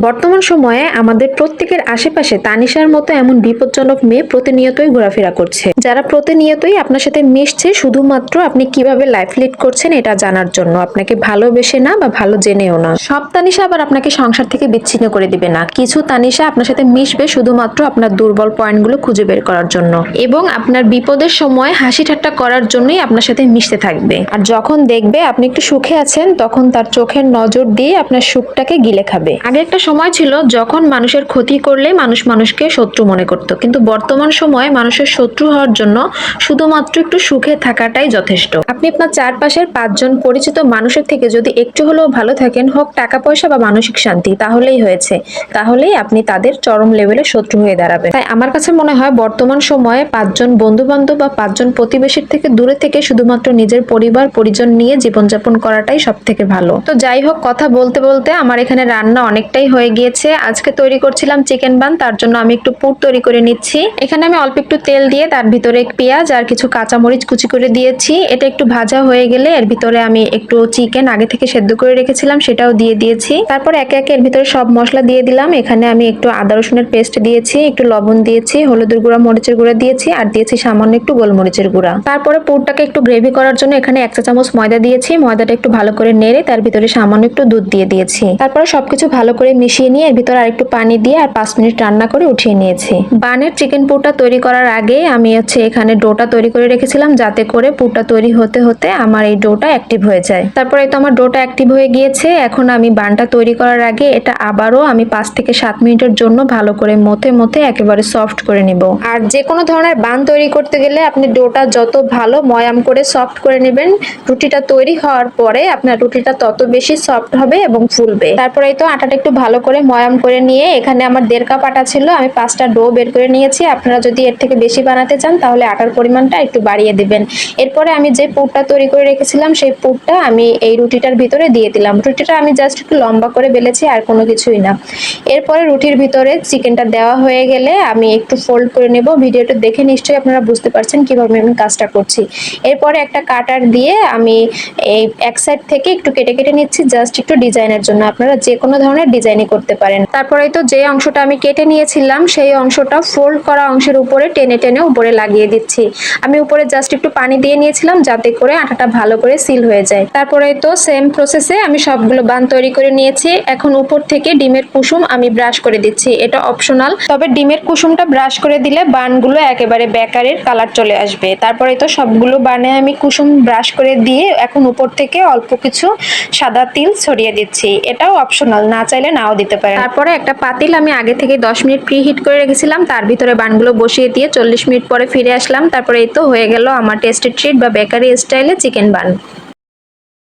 বর্তমান সময়ে আমাদের প্রত্যেকের আশেপাশে তানিশার মতো এমন বিপজ্জনক মেয়ে প্রতিনিয়তই ঘোরাফেরা করছে। যারা প্রতিনিয়তই আপনার সাথে মিশছে, শুধুমাত্র আপনি কীভাবে লাইফ লিড করছেন এটা জানার জন্য। আপনাকে ভালোবেসে না বা ভালো জেনেও না। সব তানিশা আবার আপনাকে সংসার থেকে বিচ্ছিন্ন করে দিবে না। কিছু তানিশা আপনার সাথে মিশবে শুধুমাত্র আপনার দুর্বল পয়েন্টগুলো খুঁজে বের করার জন্য। এবং আপনার বিপদের সময় হাসি ঠাট্টা করার জন্যই আপনার সাথে মিশতে থাকবে। আর যখন দেখবে আপনি একটু সুখে আছেন, তখন তার চোখের নজর দিয়ে আপনার সুখটাকে গিলে খাবে। আগে একটা সময় ছিল যখন মানুষের ক্ষতি করলে মানুষ মানুষকে শত্রু মনে করত। কিন্তু বর্তমান সময়ে মানুষের শত্রু হওয়ার জন্য শুধুমাত্র একটু সুখে থাকাটাই যথেষ্ট। আপনি আপনার চারপাশের পাঁচজন পরিচিত মানুষের থেকে যদি একটু হলেও ভালো থাকেন, হোক টাকা পয়সা বা মানসিক শান্তি, তাহলেই হয়েছে। তাহলেই আপনি তাদের চরম লেভেলে শত্রু হয়ে দাঁড়াবেন। তাই আমার কাছে মনে হয় বর্তমান সময়ে পাঁচজন বন্ধু বান্ধব বা পাঁচজন প্রতিবেশীর থেকে দূরে থেকে শুধুমাত্র নিজের পরিবার, পরিজন নিয়ে জীবনযাপন করাটাই সব থেকে ভালো। তো যাই হোক, কথা বলতে বলতে আমার এখানে রান্না অনেকটাই হয়ে গিয়েছে। আজকে তৈরি করছিলাম চিকেন বান, তার জন্য আমি একটু পুর তৈরি করে নিচ্ছি। এখানে আমি অল্প একটু তেল দিয়ে তার ভিতরে পেঁয়াজ আর কিছু কাঁচামরিচ কুচি করে দিয়েছি। এটা একটু ভাজা হয়ে গেলে এর ভিতরে আমি একটু চিকেন আগে থেকে সেদ্ধ করে রেখেছিলাম, সেটাও দিয়ে দিয়েছি। তারপর একে একে এর ভিতরে সব মশলা দিয়ে দিলাম। এখানে আমি একটু আদা, রসুনের পেস্ট দিয়েছি, একটু লবণ দিয়েছি, হলুদের গুঁড়া, মরিচের গুঁড়া দিয়েছি আর দিয়েছি সামান্য একটু গোলমরিচের গুঁড়া। তারপরে পুরটাকে একটু গ্রেভি করার জন্য এখানে এক চা চামচ ময়দা দিয়েছি। ময়দাটা একটু ভালো করে নেড়ে তার ভিতরে সামান্য একটু দুধ দিয়ে দিয়েছি। তারপরে সবকিছু ভালো করে মিশিয়ে নিয়ে এর ভিতরে আর একটু পানি দিয়ে আর পাঁচ মিনিট রান্না করে উঠিয়ে নিয়েছি। বানের চিকেন পুরটা তৈরি করার আগে আমি হচ্ছে এখানে ডোটা তৈরি করে রেখেছিলাম যাতে করে পুরটা তৈরি হতে হতে আমার এই ডোটা অ্যাক্টিভ হয়ে যায়। তারপরে তো আমার ডোটা অ্যাক্টিভ হয়ে গিয়েছে, এখন আমি বানটা তৈরি করার আগে এটা আবারও আমি পাঁচ থেকে সাত মিনিটের জন্য ভালো করে মথে মথে একেবারে সফট করে নিব। আর যে কোনো ধরনের বান তৈরি করতে গেলে আপনি ডোটা যত ভালো ময়াম করে সফট করে নেবেন, রুটিটা তৈরি হওয়ার পরে আপনার রুটিটা তত বেশি সফট হবে এবং ফুলবে। তারপরে তো আটাটা একটু ভালো করে ময়াম করে নিয়ে এখানে আমার দেড় কাপ আটা ছিল, আমি পাঁচটা ডো বের করে নিয়েছি। আপনারা যদি এর থেকে বেশি বানাতে চান, তাহলে আটার পরিমাণটা একটু বাড়িয়ে দেবেন। এরপরে আমি যে পুরটা তৈরি করে রেখেছিলাম, সেই পুরটা আমি এই রুটিটার ভিতরে দিয়ে দিলাম। রুটিটা আমি জাস্ট একটু লম্বা করে বেলেছি, আর কোনো কিছুই না। এরপরে রুটির ভিতরে চিকেনটা দেওয়া হয়ে গেলে আমি একটু ফোল্ড করে নেব। ভিডিওটা দেখে নিশ্চয়ই আপনারা বুঝতে পারছেন কীভাবে আমি কাজটা করছি। এরপরে একটা কাটার দিয়ে আমি এই এক সাইড থেকে একটু কেটে কেটে নিচ্ছি, জাস্ট একটু ডিজাইনের জন্য। আপনারা যে কোনো ধরনের ডিজাইনই করতে পারেন। তারপরে তো যে অংশটা আমি কেটে নিয়েছিলাম, সেই অংশটা ফোল্ড করা অংশের উপরে টেনে টেনে উপরে লাগিয়ে দিচ্ছি। আমি উপরে জাস্ট একটু পানি দিয়ে নিয়েছিলাম যাতে করে আটাটা ভালো করে সিল হয়ে যায়। তারপরে তো সেম প্রসেসে আমি সবগুলো বান তৈরি করে নিয়েছি। এখন উপর থেকে ডিমের কুসুম আমি ব্রাশ করে দিচ্ছি। এটা অপশনাল তবে ডিমের কুসুমটা ব্রাশ করে দিলে বানগুলো একেবারে বেকারের কালার চলে আসবে। তারপরে তো সবগুলো বানে আমি কুসুম ব্রাশ করে দিয়ে এখন উপর থেকে অল্প কিছু সাদা তিল ছড়িয়ে দিচ্ছি। এটাও অপশনাল না চাইলে নাও দিতে পারে তারপরে একটা পাতিল আমি আগে থেকে দশ মিনিট প্রি হিট করে রেখেছিলাম, তার ভিতরে বানগুলো বসিয়ে দিয়ে চল্লিশ মিনিট পরে ফিরে আসলাম। তারপরে এই তো হয়ে গেল আমার টেস্টি ট্রিট বা বেকারি স্টাইলে চিকেন বান